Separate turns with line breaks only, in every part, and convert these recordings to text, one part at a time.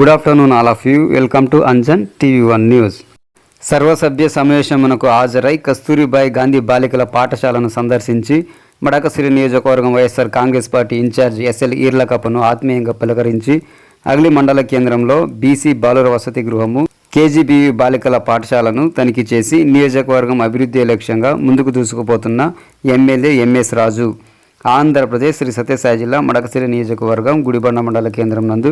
Good afternoon all of you welcome to Anjan TV one news సర్వసభ్య సమావేశమునకు హాజరై కస్తూరిబాయి గాంధీ బాలికల పాఠశాలను సందర్శించి మడకసిరి నియోజకవర్గం YSR Congress party incharge SL ఈర్లకప్పను ఆత్మీయంగా పలకరించి అగ్లి మండల కేంద్రంలో బీసీ బాలుర వసతి గృహము కేజీబీవీ బాలికల పాఠశాలను తనిఖీ చేసి నియోజకవర్గం అభివృద్ధి లక్ష్యంగా ముందుకు దూసుకుపోతున్న ఎమ్మెల్యే ఎంఎస్ రాజు. ఆంధ్రప్రదేశ్ శ్రీ సత్యసాయి జిల్లా మడకసిరి నియోజకవర్గం గుడిబండ మండల కేంద్రం నందు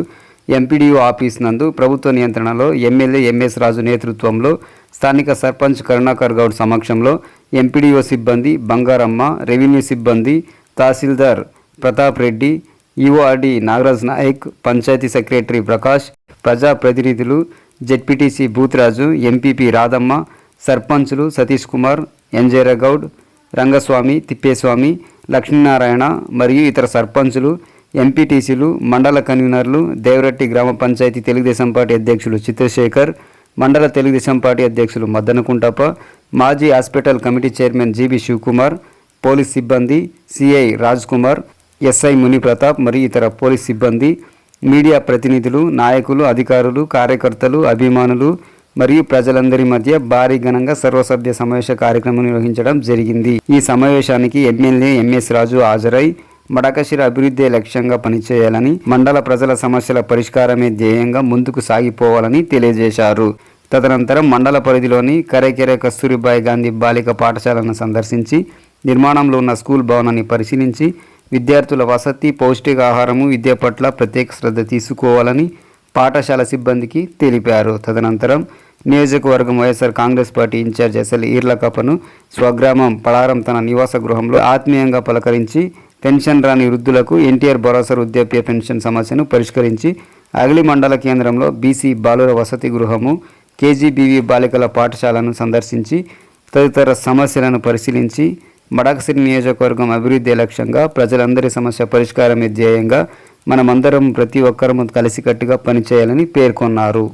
ఎంపీడీఓ ఆఫీస్ నందు ప్రభుత్వ నియంత్రణలో ఎమ్మెల్యే ఎంఎస్ రాజు నేతృత్వంలో స్థానిక సర్పంచ్ కరుణాకర్ గౌడ్ సమక్షంలో ఎంపీడీఓ సిబ్బంది బంగారమ్మ రెవెన్యూ సిబ్బంది తహసీల్దార్ ప్రతాప్ రెడ్డి ఈఓఆర్డి నాగరాజ్ నాయక్ పంచాయతీ సెక్రటరీ ప్రకాష్ ప్రజాప్రతినిధులు జెడ్పీటీసీ బూత్రాజు ఎంపీపీ రాధమ్మ సర్పంచులు సతీష్ కుమార్ ఎంజేర గౌడ్ రంగస్వామి తిప్పేస్వామి లక్ష్మీనారాయణ మరియు ఇతర సర్పంచులు ఎంపీటీసీలు మండల కన్వీనర్లు దేవరట్టి గ్రామ పంచాయతీ తెలుగుదేశం పార్టీ అధ్యక్షులు చిత్రశేఖర్ మండల తెలుగుదేశం పార్టీ అధ్యక్షులు మద్దనకుంటప్ప మాజీ hospital committee chairman GB Shivakumar police సిబ్బంది సిఐ రాజ్ కుమార్ ఎస్ఐ ముని ప్రతాప్ మరియు ఇతర పోలీస్ సిబ్బంది మీడియా ప్రతినిధులు నాయకులు అధికారులు కార్యకర్తలు అభిమానులు మరియు ప్రజలందరి మధ్య భారీ ఘనంగా సర్వసభ్య సమావేశ కార్యక్రమం నిర్వహించడం జరిగింది. ఈ సమావేశానికి ఎమ్మెల్యే ఎంఎస్ రాజు హాజరై మడకశిర అభివృద్ధి లక్ష్యంగా పనిచేయాలని మండల ప్రజల సమస్యల పరిష్కారమే ధ్యేయంగా ముందుకు సాగిపోవాలని తెలియజేశారు. తదనంతరం మండల పరిధిలోని కరేకెరే కస్తూరిబాయి గాంధీ బాలిక పాఠశాలను సందర్శించి నిర్మాణంలో ఉన్న స్కూల్ భవనాన్ని పరిశీలించి విద్యార్థుల వసతి పౌష్టికాహారము విద్య పట్ల ప్రత్యేక శ్రద్ధ తీసుకోవాలని పాఠశాల సిబ్బందికి తెలిపారు. తదనంతరం నియోజకవర్గం YSR Congress party incharge SL ఈర్లకప్పను స్వగ్రామం పలారం తన నివాస గృహంలో ఆత్మీయంగా పలకరించి పెన్షన్ రాని వృద్ధులకు ఎన్టీఆర్ భరోసా వృద్ధాప్య పెన్షన్ సమస్యను పరిష్కరించి అగలి మండల కేంద్రంలో బీసీ బాలుర వసతి గృహము కేజీబీవీ బాలికల పాఠశాలను సందర్శించి తదితర సమస్యలను పరిశీలించి మడకసిరి నియోజకవర్గం అభివృద్ధి లక్ష్యంగా ప్రజలందరి సమస్య పరిష్కారమే ధ్యేయంగా మనమందరం ప్రతి ఒక్కరము కలిసికట్టుగా పనిచేయాలని పేర్కొన్నారు.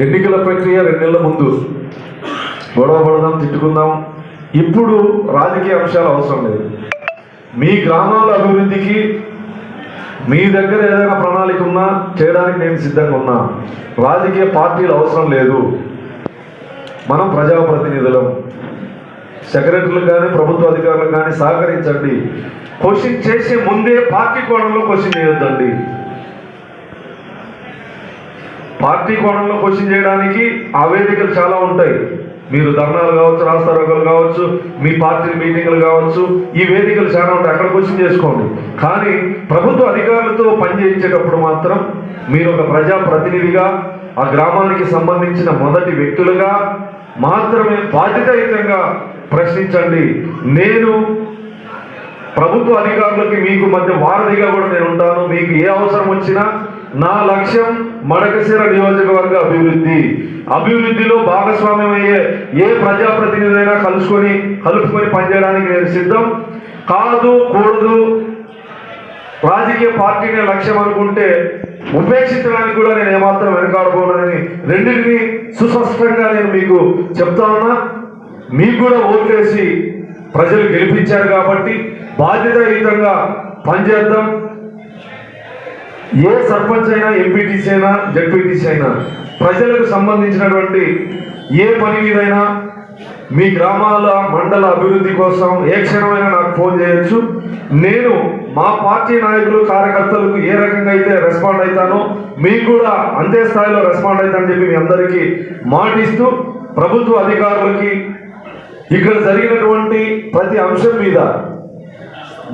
ఎన్నికల ప్రక్రియ రెండు నెలల ముందు. గొడవ పడదాం తిట్టుకుందాం. ఇప్పుడు రాజకీయ అంశాలు అవసరం లేదు. మీ గ్రామాల అభివృద్ధికి మీ దగ్గర ఏదైనా ప్రణాళిక ఉన్నా చేయడానికి నేను సిద్ధంగా ఉన్నా. రాజకీయ పార్టీలు అవసరం లేదు. మనం ప్రజాప్రతినిధులం. సెక్రటరీలు కానీ ప్రభుత్వ అధికారులు కానీ సహకరించండి. క్వశ్చన్ చేసే ముందే పార్టీ కోణంలో క్వశ్చన్ చేయొద్దండి. పార్టీ కోణంలో క్వశ్చన్ చేయడానికి ఆ వేదికలు చాలా ఉంటాయి. మీరు ధర్నాలు కావచ్చు రాస్తారోకలు కావచ్చు మీ పార్టీ మీటింగ్లు కావచ్చు ఈ వేదికలు చాలా ఉంటాయి. అక్కడ క్వశ్చన్ చేసుకోండి. కానీ ప్రభుత్వ అధికారులతో పనిచేయించేటప్పుడు మాత్రం మీరు ఒక ప్రజా ప్రతినిధిగా ఆ గ్రామానికి సంబంధించిన మొదటి వ్యక్తులుగా మాత్రమే బాధ్యతాయుతంగా ప్రశ్నించండి. నేను ప్రభుత్వ అధికారులకి మీకు మధ్య వారధిగా కూడా నేను ఉంటాను. మీకు ఏ అవసరం వచ్చినా నా లక్ష్యం మడకశిర నియోజకవర్గ అభివృద్ధి. అభివృద్ధిలో భాగస్వామ్యం అయ్యే ఏ ప్రజాప్రతినిధైనా కలుసుకొని కలుపుకొని పనిచేయడానికి నేను సిద్ధం. కాదు కూడదు. రాజకీయ పార్టీని లక్ష్యం అనుకుంటే ఉపేక్షించడానికి కూడా నేను ఏమాత్రం వెనకాడబోనని రెండింటిని సుస్పష్టంగా నేను మీకు చెప్తా ఉన్నా. మీకు కూడా ఓట్లేసి ప్రజలు గెలిపించారు కాబట్టి బాధ్యతాయుతంగా పనిచేద్దాం. ఏ సర్పంచ్ అయినా ఎంపీటీసీ అయినా జడ్పీటీసీ అయినా ప్రజలకు సంబంధించినటువంటి ఏ పని మీదైనా మీ గ్రామాల మండల అభివృద్ధి కోసం ఏ క్షణమైనా నాకు ఫోన్ చేయొచ్చు. నేను మా పార్టీ నాయకులు కార్యకర్తలకు ఏ రకంగా అయితే రెస్పాండ్ అవుతానో మీకు కూడా అంతే స్థాయిలో రెస్పాండ్ అవుతానని చెప్పి మీ అందరికీ మాటిస్తూ ప్రభుత్వ అధికారులకి ఇక్కడ జరిగినటువంటి ప్రతి అంశం మీద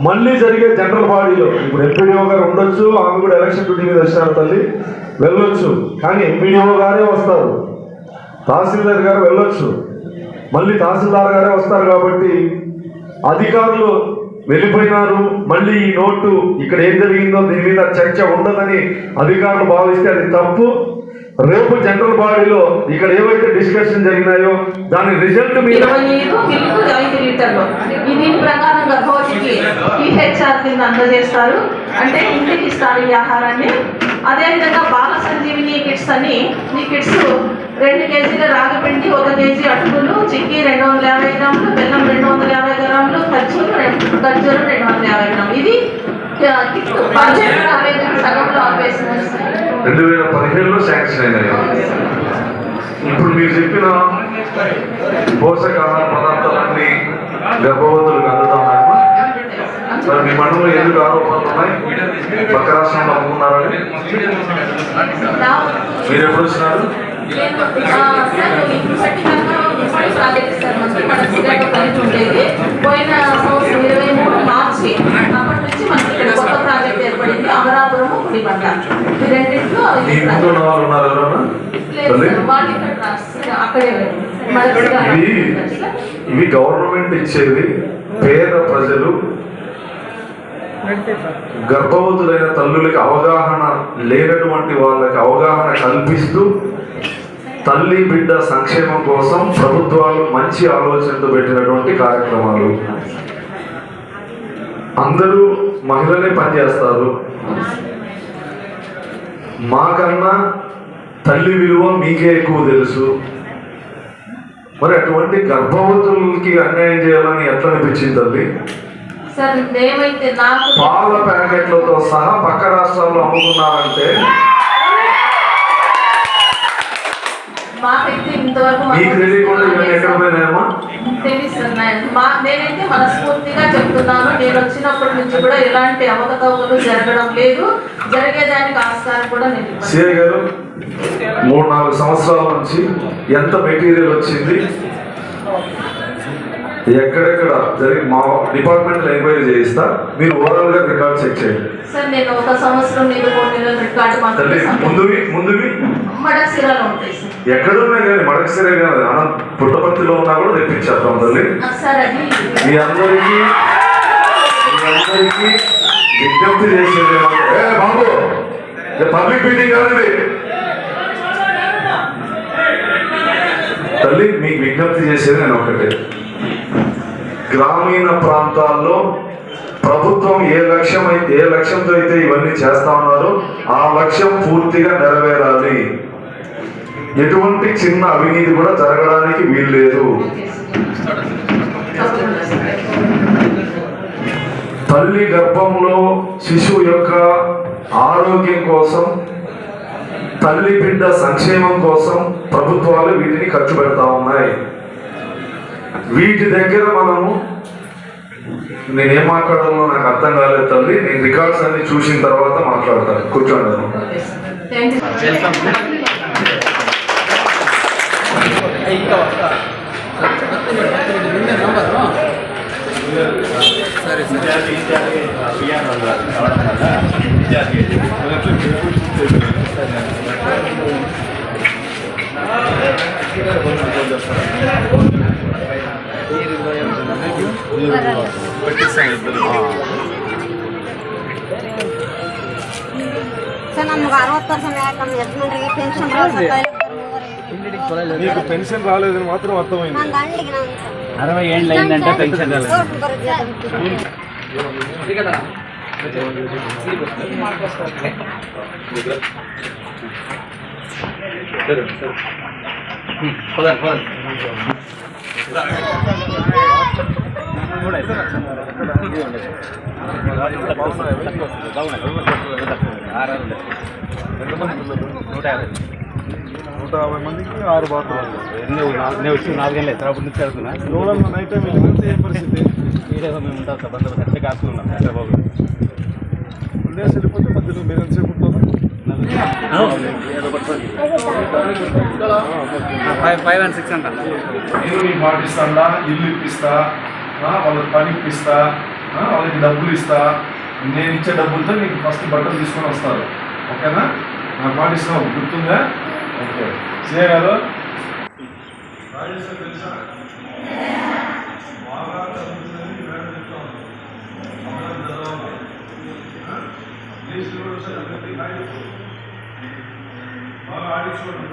మళ్ళీ జరిగే జనరల్ బాడీలో. ఇప్పుడు ఎంపీడీఓ గారు ఉండొచ్చు ఆమె కూడా ఎలక్షన్ డ్యూటీ మీద వచ్చినారు తల్లి వెళ్ళొచ్చు. కానీ ఎంపీడీఓ గారే వస్తారు. తహసీల్దార్ గారు వెళ్ళొచ్చు. మళ్ళీ తహసీల్దార్ గారే వస్తారు కాబట్టి అధికారులు వెళ్ళిపోయినారు. మళ్ళీ ఈ నోటు ఇక్కడ ఏం జరిగిందో దీని మీద చర్చ ఉండదని అధికారులు భావిస్తే అది తప్పు. రేపు జనరల్ బాడీలో ఇక్కడ ఏవైతే డిస్కషన్ జరిగినాయో దాని రిజల్ట్ మీద
దీని ప్రకారం గర్భవతికి పిహెచ్ఆర్ కింద అందజేస్తారు. అంటే ఇంటికి ఇస్తారు ఈ ఆహారాన్ని. అదేవిధంగా బాల సంజీవిని కిట్స్ అని ఈ కిట్స్ రెండు కేజీల రాగిపిండి ఒక కేజీ అటుకులు చిక్కీ రెండు వందల యాభై గ్రాములు బెల్లం రెండు వందల యాభై గ్రాములు ఖర్జూరు ఖర్జూరు రెండు వందల యాభై గ్రాములు. ఇది సగంలో ఆపేసినారు సార్.
రెండు వేల పదిహేనులో శాంక్షన్ అయినాయి. ఇప్పుడు మీరు చెప్పిన పోషకాహార పదార్థాలన్నీ గర్భవతులకు అందుతున్నాయమ్మా మరి మీ మండలంలో ఎందుకు ఆరోపణలు ఉన్నాయి? పక్క రాష్ట్రంలో అమ్ముకున్నారని మీరు ఎప్పుడు వచ్చినారు
పోయిన సంవత్సరం ఇరవై మూడు మార్చి అప్పటి నుంచి మనకి ఇక్కడ కొత్త ప్రాజెక్ట్ ఏర్పడింది అమరాపురము పులిబండ ఈ రెండింటిలో
మీ
ఇది
ముందు ఉన్న వాళ్ళు ఉన్నారు ఎవరన్నా
లేదు
తల్లి?
సార్, వాళ్ళు ఇక్కడ రాస్తారు. అక్కడే మన
ఇవి ఇవి గవర్నమెంట్ ఇచ్చేది పేద ప్రజలు గర్భవతులైన తల్లులకి అవగాహన లేనటువంటి వాళ్ళకి అవగాహన కల్పిస్తూ తల్లి బిడ్డ సంక్షేమం కోసం ప్రభుత్వాలు మంచి ఆలోచనతో పెట్టినటువంటి కార్యక్రమాలు. అందరూ మహిళలే పనిచేస్తారు. మాకన్నా తల్లి విలువ మీకే ఎక్కువ తెలుసు. మరి అటువంటి గర్భవతులకి అన్యాయం చేయాలని ఎట్లా అనిపించింది తల్లి? పాల ప్యాకెట్లతో సహా పక్క రాష్ట్రాల్లో అమ్ముకున్నారంటే?
మీకు
తెలియకుండా ఇవన్నీ ఎక్కడ పోయినాయమ్మా?
మా నేనైతే మనస్ఫూర్తిగా చెప్తున్నాను. నేను వచ్చినప్పటి నుంచి కూడా ఎలాంటి అవకతవకలు జరగడం లేదు. జరిగేదానికి ఆస్కారం కూడా నేను
గారు మూడు నాలుగు సంవత్సరాల నుంచి ఎంత మెటీరియల్ వచ్చింది? ఎక్కడెక్కడ? జరిగి మా డిపార్ట్మెంట్ ఎంక్వైరీ చేయిస్తా. మీరు ఓవరాల్గా రికార్డ్ చెక్ చేయండి. ముందువి ముందువి.
మడక్సిరాలో ఉంటాయి సార్.
ఎక్కడున్నాయి కానీ పుట్టపర్తిలో ఉన్నా కూడా తెప్పించేస్తాం తల్లి మీ అందరికీ మీ అందరికీ విజ్ఞప్తి చేసేది బాబు పబ్లిక్ మీటింగ్ కాదు ఇది. తల్లి మీకు విజ్ఞప్తి చేసేది నేను ఒకటే. గ్రామీణ ప్రాంతాల్లో ప్రభుత్వం ఏ లక్ష్యం అయితే ఏ లక్ష్యంతో అయితే ఇవన్నీ చేస్తా ఉన్నారో ఆ లక్ష్యం పూర్తిగా నెరవేరాలి. ఎటువంటి చిన్న అవినీతి కూడా జరగడానికి వీల్లేదు
తప్పకుండా సార్.
తల్లి గర్భంలో శిశువు యొక్క ఆరోగ్యం కోసం తల్లి బిడ్డ సంక్షేమం కోసం ప్రభుత్వాలు వీటిని ఖర్చు పెడతా ఉన్నాయి. వీటి దగ్గర మనము నేనేం మాట్లాడాలో నాకు అర్థం కాలేదు తల్లి నేను రికార్డ్స్ అన్ని చూసిన తర్వాత మాట్లాడతాను. కూర్చోండి.
ಸರಿ
ಸರ್ ನಮ್ಗೆ ಅರವತ್ತು ವರ್ಷ ಮ್ಯಾಗ ನಮ್ಮ ಯಜಮಾನ್ರಿಗೆ ಪೆನ್ಷನ್
మీకు పెన్షన్ రాలేదని మాత్రం అర్థమైంది.
అరవై ఏళ్ళు అయిందంటే పెన్షన్ రాలేదు.
నూట యాభై.
నూట యాభై మందికి ఆరు బాత్రూమ్లు.
నేను వచ్చి నాలుగేళ్ళు ఎత్తరా? అప్పటి నుంచి
ఎవరన్నా నైట్ టైం వెళ్ళిపోతే ఏ పరిస్థితి?
మీరేదో మేము ఉంటాం సార్ బందోబస్తు అట్లే కాస్తున్నాం హైదరాబాద్
ఉండేసి వెళ్ళిపోతే మధ్యలో మీరు ఎంతసేపు
ఫైవ్ ఫైవ్ అండ్ సిక్స్ అంట.
నేను మీకు మాట ఇస్తాడా ఇల్లు ఇప్పిస్తా వాళ్ళకి పని ఇప్పిస్తా వాళ్ళకి డబ్బులు ఇస్తా. నేను ఇచ్చే డబ్బులతో మీకు ఫస్ట్ బట్టలు తీసుకొని వస్తారు. ఓకేనా? నాకు మాట ఇస్తున్నావు గుర్తుందా? ఓకే సే గారు బాగా ఆడించుకోండి